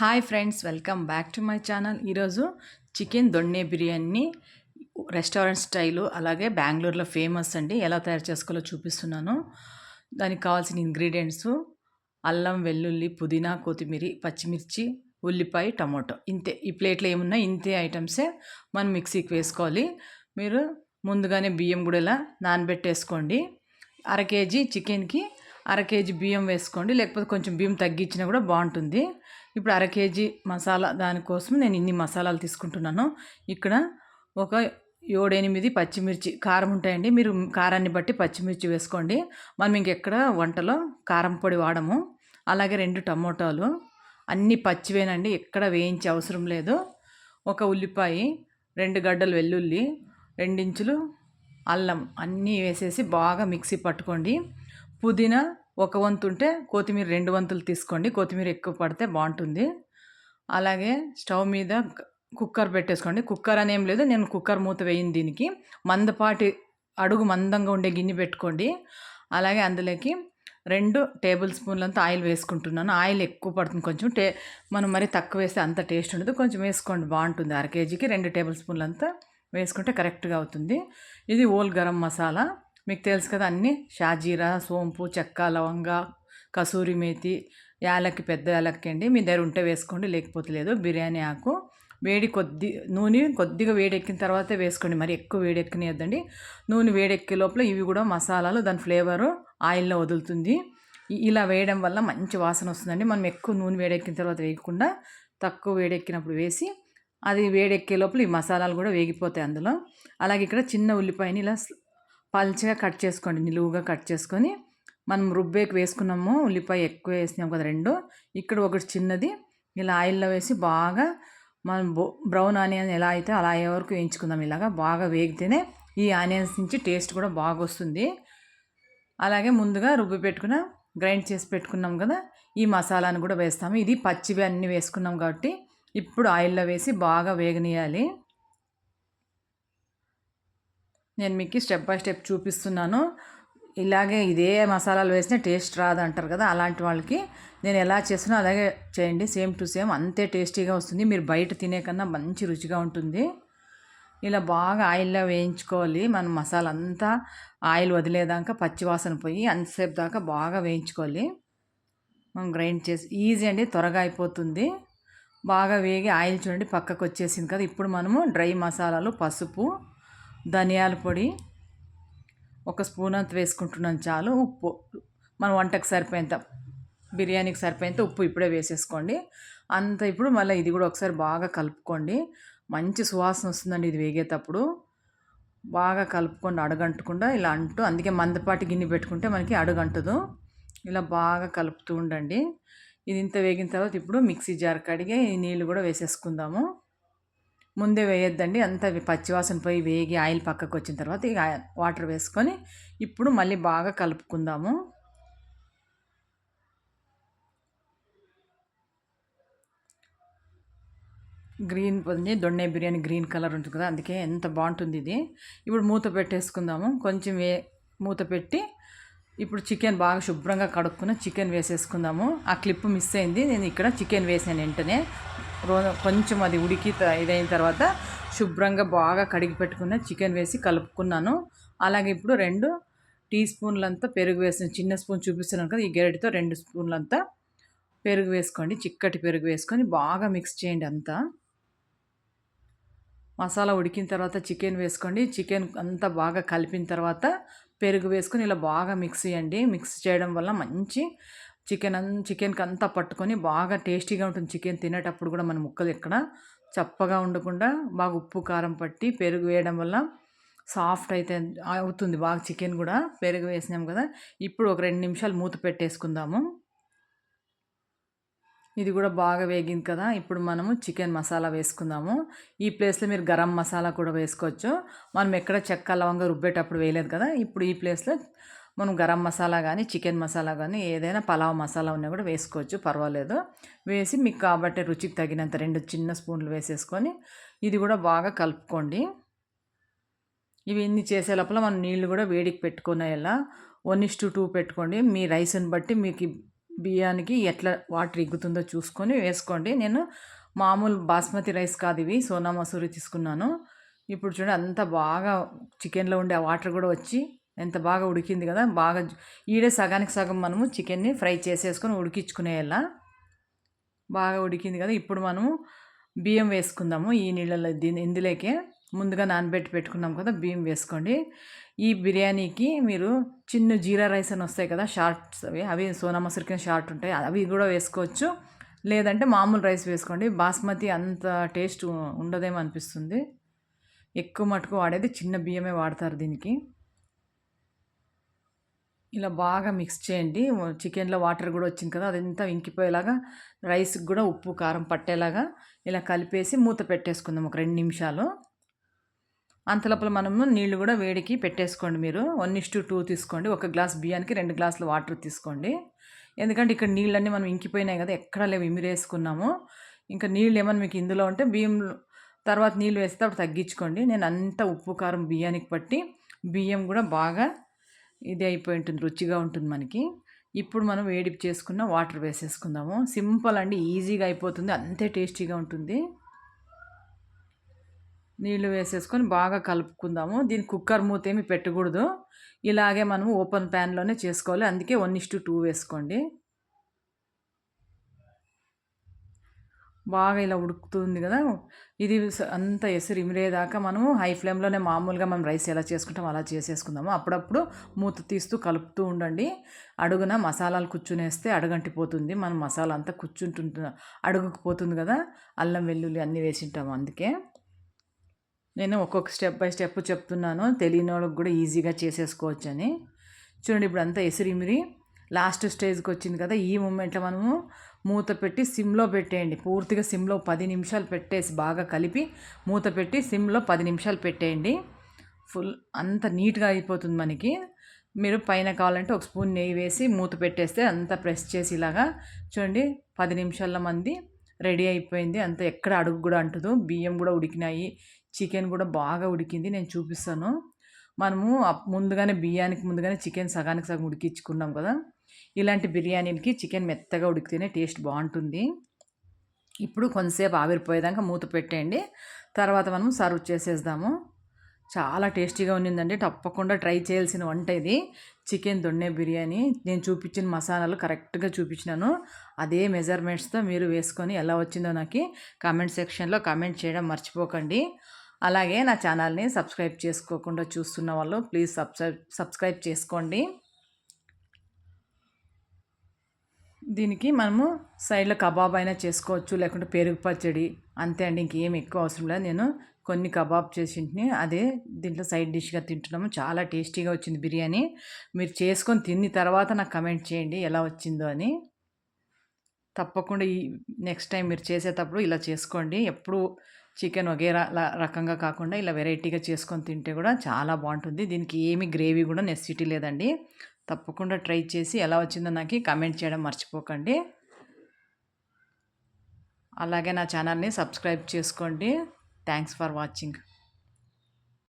Hi friends welcome back to my channel. ఈరోజు chicken donne biryani restaurant style అలాగే బెంగళూరులో famous అండి. ఎలా తయారు చేసుకోవాలో చూపిస్తున్నాను. దానికి కావాల్సిన ఇంగ్రీడియంట్స్ అల్లం వెల్లుల్లి పుదీనా కొత్తిమీర పచ్చిమిర్చి ఉల్లిపాయ టమాటో. ఇంతే. ఈ ప్లేట్లో ఏమున్నా ఇంతే ఐటమ్సే మనం మిక్సీకి వేసుకోవాలి. మీరు ముందుగానే బియ్యం కూడా ఇలా నానబెట్టేసుకోండి. అర కేజీ చికెన్కి అర కేజీ బియ్యం వేసుకోండి. లేకపోతే కొంచెం బియ్యం తగ్గించినా కూడా బాగుంటుంది. ఇప్పుడు అర కేజీ మసాలా దానికోసం నేను ఇన్ని మసాలాలు తీసుకుంటున్నాను. ఇక్కడ ఒక ఏడెనిమిది పచ్చిమిర్చి కారం ఉంటాయండి. మీరు కారాన్ని బట్టి పచ్చిమిర్చి వేసుకోండి. మనం ఇంకెక్కడ వంటలో కారం పొడి వాడము. అలాగే రెండు టమోటాలు. అన్నీ పచ్చివేనండి. ఎక్కడ వేయించే అవసరం లేదు. ఒక ఉల్లిపాయ రెండు గడ్డలు వెల్లుల్లి రెండించులు అల్లం అన్నీ వేసేసి బాగా మిక్సీ పట్టుకోండి. పుదీనా ఒక వంతు ఉంటే కొత్తిమీర రెండు వంతులు తీసుకోండి. కొత్తిమీర ఎక్కువ పడితే బాగుంటుంది. అలాగే స్టవ్ మీద కుక్కర్ పెట్టేసుకోండి. కుక్కర్ అని ఏం లేదు. నేను కుక్కర్ మూత వేయింది దీనికి. మందపాటి అడుగు మందంగా ఉండే గిన్నె పెట్టుకోండి. అలాగే అందులోకి రెండు టేబుల్ స్పూన్లంతా ఆయిల్ వేసుకుంటున్నాను. ఆయిల్ ఎక్కువ పడుతుంది కొంచెం. టే మనం మరి తక్కువ వేస్తే అంత టేస్ట్ ఉండదు. కొంచెం వేసుకోండి. బాగుంటుంది. అర కేజీకి రెండు టేబుల్ స్పూన్లంతా వేసుకుంటే కరెక్ట్గా అవుతుంది. ఇది ఓల్ గరం మసాలా. మీకు తెలుసు కదా అన్నీ? షాజీరా సోంపు చెక్క లవంగ కసూరి మేతి యాలక్కి పెద్ద యాలక్కి అండి. మీ దగ్గర ఉంటే వేసుకోండి లేకపోతే లేదు. బిర్యానీ ఆకు వేడి కొద్ది నూనె కొద్దిగా వేడెక్కిన తర్వాతే వేసుకోండి. మరి ఎక్కువ వేడెక్కనియద్దండి. నూనె వేడెక్కే లోపల ఇవి కూడా మసాలాలు దాని ఫ్లేవరు ఆయిల్లో వదులుతుంది. ఇలా వేయడం వల్ల మంచి వాసన వస్తుందండి. మనం ఎక్కువ నూనె వేడెక్కిన తర్వాత వేయకుండా తక్కువ వేడెక్కినప్పుడు వేసి అది వేడెక్కే లోపల ఈ మసాలాలు కూడా వేగిపోతాయి అందులో. అలాగే ఇక్కడ చిన్న ఉల్లిపాయని ఇలా పల్చగా కట్ చేసుకోండి నిలువుగా కట్ చేసుకొని. మనం రుబ్బేకి వేసుకున్నాము ఉల్లిపాయ ఎక్కువ వేసినాం కదా రెండు. ఇక్కడ ఒకటి చిన్నది ఇలా ఆయిల్లో వేసి బాగా మనం బ్రౌన్ ఆనియన్ ఎలా అయితే అలా అయ్యే వరకు వేయించుకుందాం ఇలాగా బాగా వేగితేనే ఈ ఆనియన్స్ నుంచి టేస్ట్ కూడా బాగా వస్తుంది. అలాగే ముందుగా రుబ్బి పెట్టుకున్న గ్రైండ్ చేసి పెట్టుకున్నాం కదా ఈ మసాలాను కూడా వేస్తాము. ఇది పచ్చివి అన్నీ వేసుకున్నాం కాబట్టి ఇప్పుడు ఆయిల్లో వేసి బాగా వేగనీయాలి. నేను మీకు స్టెప్ బై స్టెప్ చూపిస్తున్నాను. ఇలాగే ఇదే మసాలాలు వేసినా టేస్ట్ రాదు అంటారు కదా అలాంటి వాళ్ళకి నేను ఎలా చేసినా అలాగే చేయండి. సేమ్ టు సేమ్ అంతే టేస్టీగా వస్తుంది. మీరు బయట తినే కన్నా మంచి రుచిగా ఉంటుంది. ఇలా బాగా ఆయిల్లో వేయించుకోవాలి. మనం మసాలా అంతా ఆయిల్ వదిలేదాకా పచ్చివాసన పోయి అంతసేపు దాకా బాగా వేయించుకోవాలి. మనం గ్రైండ్ చేసి ఈజీ అండి త్వరగా అయిపోతుంది. బాగా వేగి ఆయిల్ చూడండి పక్కకు వచ్చేసింది కదా. ఇప్పుడు మనము డ్రై మసాలాలు పసుపు ధనియాల పొడి ఒక స్పూన్ అంత వేసుకుంటున్నాను చాలు ఉప్పు. మన వంటకు సరిపోయేంత బిర్యానీకి సరిపోయేంత ఉప్పు ఇప్పుడే వేసేసుకోండి. అంత ఇప్పుడు మళ్ళీ ఇది కూడా ఒకసారి బాగా కలుపుకోండి. మంచి సువాసన వస్తుందండి ఇది వేగేటప్పుడు. బాగా కలుపుకోండి అడగంటకుండా ఇలా అంటూ అందుకే మందపాటి గిన్నె పెట్టుకుంటే మనకి అడుగంటదు. ఇలా బాగా కలుపుతూ ఉండండి. ఇది ఇంత వేగిన తర్వాత ఇప్పుడు మిక్సీ జార్ కడిగి నీళ్ళు కూడా వేసేసుకుందాము. ముందే వేయొద్దండి. అంత పచ్చివాసన పోయి వేగి ఆయిల్ పక్కకు వచ్చిన తర్వాత ఇక వాటర్ వేసుకొని ఇప్పుడు మళ్ళీ బాగా కలుపుకుందాము. గ్రీన్ పొంది దొన్నె బిర్యానీ గ్రీన్ కలర్ ఉంటుంది కదా అందుకే ఎంత బాగుంటుంది ఇది. ఇప్పుడు మూత పెట్టేసుకుందాము. కొంచెం వే మూత పెట్టి ఇప్పుడు చికెన్ బాగా శుభ్రంగా కడుక్కుని చికెన్ వేసేసుకుందాము. ఆ క్లిప్ మిస్ అయింది. నేను ఇక్కడ చికెన్ వేసాను వెంటనే. కొంచెం అది ఉడికి ఇదైన తర్వాత శుభ్రంగా బాగా కడిగి పెట్టుకున్న చికెన్ వేసి కలుపుకున్నాను. అలాగే ఇప్పుడు రెండు టీ స్పూన్లంతా పెరుగు వేసిన చిన్న స్పూన్ చూపిస్తున్నాను కదా ఈ గెరటితో రెండు స్పూన్లంతా పెరుగు వేసుకోండి చిక్కటి పెరుగు వేసుకొని బాగా మిక్స్ చేయండి అంతా. మసాలా ఉడికిన తర్వాత చికెన్ వేసుకోండి. చికెన్ అంతా బాగా కలిపిన తర్వాత పెరుగు వేసుకొని ఇలా బాగా మిక్స్ చేయండి. మిక్స్ చేయడం వల్ల మంచి చికెన్ అన్ చికెన్కి అంతా పట్టుకొని బాగా టేస్టీగా ఉంటుంది చికెన్ తినేటప్పుడు కూడా మన ముక్కలు ఎక్కడ చప్పగా ఉండకుండా బాగా ఉప్పు కారం పట్టి పెరుగు వేయడం వల్ల సాఫ్ట్ అయితే అవుతుంది బాగా చికెన్ కూడా పెరుగు వేసినాం కదా. ఇప్పుడు ఒక రెండు నిమిషాలు మూత పెట్టేసుకుందాము. ఇది కూడా బాగా వేగింది కదా. ఇప్పుడు మనము చికెన్ మసాలా వేసుకుందాము. ఈ ప్లేస్లో మీరు గరం మసాలా కూడా వేసుకోవచ్చు. మనం ఎక్కడ చెక్క లవంగా రుబ్బేటప్పుడు వేయలేదు కదా. ఇప్పుడు ఈ ప్లేస్లో మనం గరం మసాలా కానీ చికెన్ మసాలా కానీ ఏదైనా పలావ్ మసాలా ఉన్నా కూడా వేసుకోవచ్చు పర్వాలేదు. వేసి మీకు కాబట్టి రుచికి తగినంత రెండు చిన్న స్పూన్లు వేసేసుకొని ఇది కూడా బాగా కలుపుకోండి. ఇవి ఇన్ని చేసే లోపల మనం నీళ్ళు కూడా వేడికి పెట్టుకునేలా వన్ ఇస్ టు టూ పెట్టుకోండి. మీ రైస్ని బట్టి మీకు బియ్యానికి ఎట్లా వాటర్ ఎగ్గుతుందో చూసుకొని వేసుకోండి. నేను మామూలు బాస్మతి రైస్ కాదు ఇవి సోనా మసూరి తీసుకున్నాను. ఇప్పుడు చూడండి అంత బాగా చికెన్లో ఉండే వాటర్ కూడా వచ్చి ఎంత బాగా ఉడికింది కదా బాగా ఈడే సగానికి సగం మనము చికెన్ని ఫ్రై చేసేసుకొని ఉడికించుకునేలా బాగా ఉడికింది కదా ఇప్పుడు మనము బియ్యం వేసుకుందాము ఈ నీళ్ళలో దీని ఇందులోకే ముందుగా నానబెట్టి పెట్టుకున్నాం కదా బియ్యం వేసుకోండి. ఈ బిర్యానీకి మీరు చిన్న జీరా రైస్ అని వస్తాయి కదా షార్ట్స్ అవి అవి సోనా మసూరి షార్ట్ ఉంటాయి అవి కూడా వేసుకోవచ్చు. లేదంటే మామూలు రైస్ వేసుకోండి బాస్మతి అంత టేస్ట్ ఉండదేమో అనిపిస్తుంది. ఎక్కువ మటుకు వాడేది చిన్న బియ్యమే వాడతారు దీనికి. ఇలా బాగా మిక్స్ చేయండి. చికెన్లో వాటర్ కూడా వచ్చింది కదా అదంతా ఇంకిపోయేలాగా రైస్కి కూడా ఉప్పు కారం పట్టేలాగా ఇలా కలిపేసి మూత పెట్టేసుకుందాం ఒక రెండు నిమిషాలు. అంతలోపల మనము నీళ్ళు కూడా వేడికి పెట్టేసుకోండి మీరు. వన్ ఇస్ టూ తీసుకోండి. ఒక గ్లాస్ బియ్యానికి రెండు గ్లాసులు వాటర్ తీసుకోండి. ఎందుకంటే ఇక్కడ నీళ్ళన్నీ మనం ఇంకిపోయినాయి కదా ఎక్కడ లేవు ఇమిరేసుకున్నాము ఇంకా నీళ్ళు ఏమైనా మీకు ఇందులో ఉంటే బియ్యం తర్వాత నీళ్ళు వేస్తే అప్పుడు తగ్గించుకోండి. నేను అంత ఉప్పు కారం బియ్యానికి పట్టి బియ్యం కూడా బాగా ఇది అయిపోయి ఉంటుంది రుచిగా ఉంటుంది మనకి. ఇప్పుడు మనం వేడి చేసుకున్న వాటర్ వేసేసుకుందాము. సింపుల్ అండి ఈజీగా అయిపోతుంది అంతే టేస్టీగా ఉంటుంది. నీళ్ళు వేసేసుకొని బాగా కలుపుకుందాము. దీని కుక్కర్ మూత ఏమి పెట్టకూడదు. ఇలాగే మనం ఓపెన్ ప్యాన్లోనే చేసుకోవాలి. అందుకే వన్ ఇస్టు టూ వేసుకోండి. బాగా ఇలా ఉడుకుతుంది కదా. ఇది అంత ఎసురు ఇమిరేదాకా మనము హై ఫ్లేమ్లోనే మామూలుగా మనం రైస్ ఎలా చేసుకుంటాం అలా చేసేసుకుందాము. అప్పుడప్పుడు మూత తీస్తూ కలుపుతూ ఉండండి. అడుగున మసాలాలు కూర్చునేస్తే అడుగంటిపోతుంది. మనం మసాలా అంతా కూర్చుంటుంటు అడుగుకుపోతుంది కదా. అల్లం వెల్లుల్లి అన్నీ వేసింటాము అందుకే. నేను ఒక్కొక్క స్టెప్ బై స్టెప్ చెప్తున్నాను. తెలియని వాళ్ళకి కూడా ఈజీగా చేసేసుకోవచ్చు అని చూడండి ఇప్పుడు అంతా ఎసిరిమిరి లాస్ట్ స్టేజ్కి వచ్చింది కదా. ఈ మూమెంట్లో మనము మూత పెట్టి సిమ్లో పెట్టేయండి. పూర్తిగా సిమ్లో పది నిమిషాలు పెట్టేసి బాగా కలిపి మూత పెట్టి సిమ్లో పది నిమిషాలు పెట్టేయండి. ఫుల్ అంత నీట్గా అయిపోతుంది మనకి. మీరు పైన కావాలంటే ఒక స్పూన్ నెయ్యి వేసి మూత పెట్టేస్తే అంత ప్రెస్ చేసి ఇలాగా చూడండి పది నిమిషాల మంది రెడీ అయిపోయింది. అంత ఎక్కడ అడుగు కూడా అంటదు. బియ్యం కూడా ఉడికినాయి. చికెన్ కూడా బాగా ఉడికింది. నేను చూపిస్తాను. మనము ముందుగానే బియ్యానికి ముందుగానే చికెన్ సగానికి సగం ఉడికించుకున్నాం కదా. ఇలాంటి బిర్యానీకి చికెన్ మెత్తగా ఉడికితేనే టేస్ట్ బాగుంటుంది. ఇప్పుడు కొంతసేపు ఆవిరిపోయేదాకా మూత పెట్టేయండి. తర్వాత మనం సర్వ్ చేసేద్దాము. చాలా టేస్టీగా ఉన్నిందండి. తప్పకుండా ట్రై చేయాల్సిన వంట ఇది. చికెన్ దొన్నె బిర్యానీ. నేను చూపించిన మసాలాలు కరెక్ట్గా చూపించినాను. అదే మెజర్మెంట్స్తో మీరు వేసుకొని ఎలా వచ్చిందో నాకు కామెంట్ సెక్షన్లో కామెంట్ చేయడం మర్చిపోకండి. అలాగే నా ఛానల్ని సబ్స్క్రైబ్ చేసుకోకుండా చూస్తున్న వాళ్ళు ప్లీజ్ సబ్స్క్రైబ్ సబ్స్క్రైబ్ చేసుకోండి. దీనికి మనము సైడ్లో కబాబ్ అయినా చేసుకోవచ్చు లేకుంటే పెరుగు పచ్చడి అంతే అండి. ఇంకేం ఎక్కువ అవసరం లేదు. నేను కొన్ని కబాబ్ చేసింటిని అదే దీంట్లో సైడ్ డిష్గా తింటున్నాము. చాలా టేస్టీగా వచ్చింది బిర్యానీ. మీరు చేసుకొని తిన్న తర్వాత నాకు కమెంట్ చేయండి ఎలా వచ్చిందో అని. తప్పకుండా ఈ నెక్స్ట్ టైం మీరు చేసేటప్పుడు ఇలా చేసుకోండి. ఎప్పుడు చికెన్ ఒకే రకంగా కాకుండా ఇలా వెరైటీగా చేసుకొని తింటే కూడా చాలా బాగుంటుంది. దీనికి ఏమి గ్రేవీ కూడా నెసిటీ లేదండి. తప్పకుండా ట్రై చేసి ఎలా వచ్చిందో నాకు కమెంట్ చేయడం మర్చిపోకండి. అలాగే నా ఛానల్ని సబ్స్క్రైబ్ చేసుకోండి. Thanks for watching.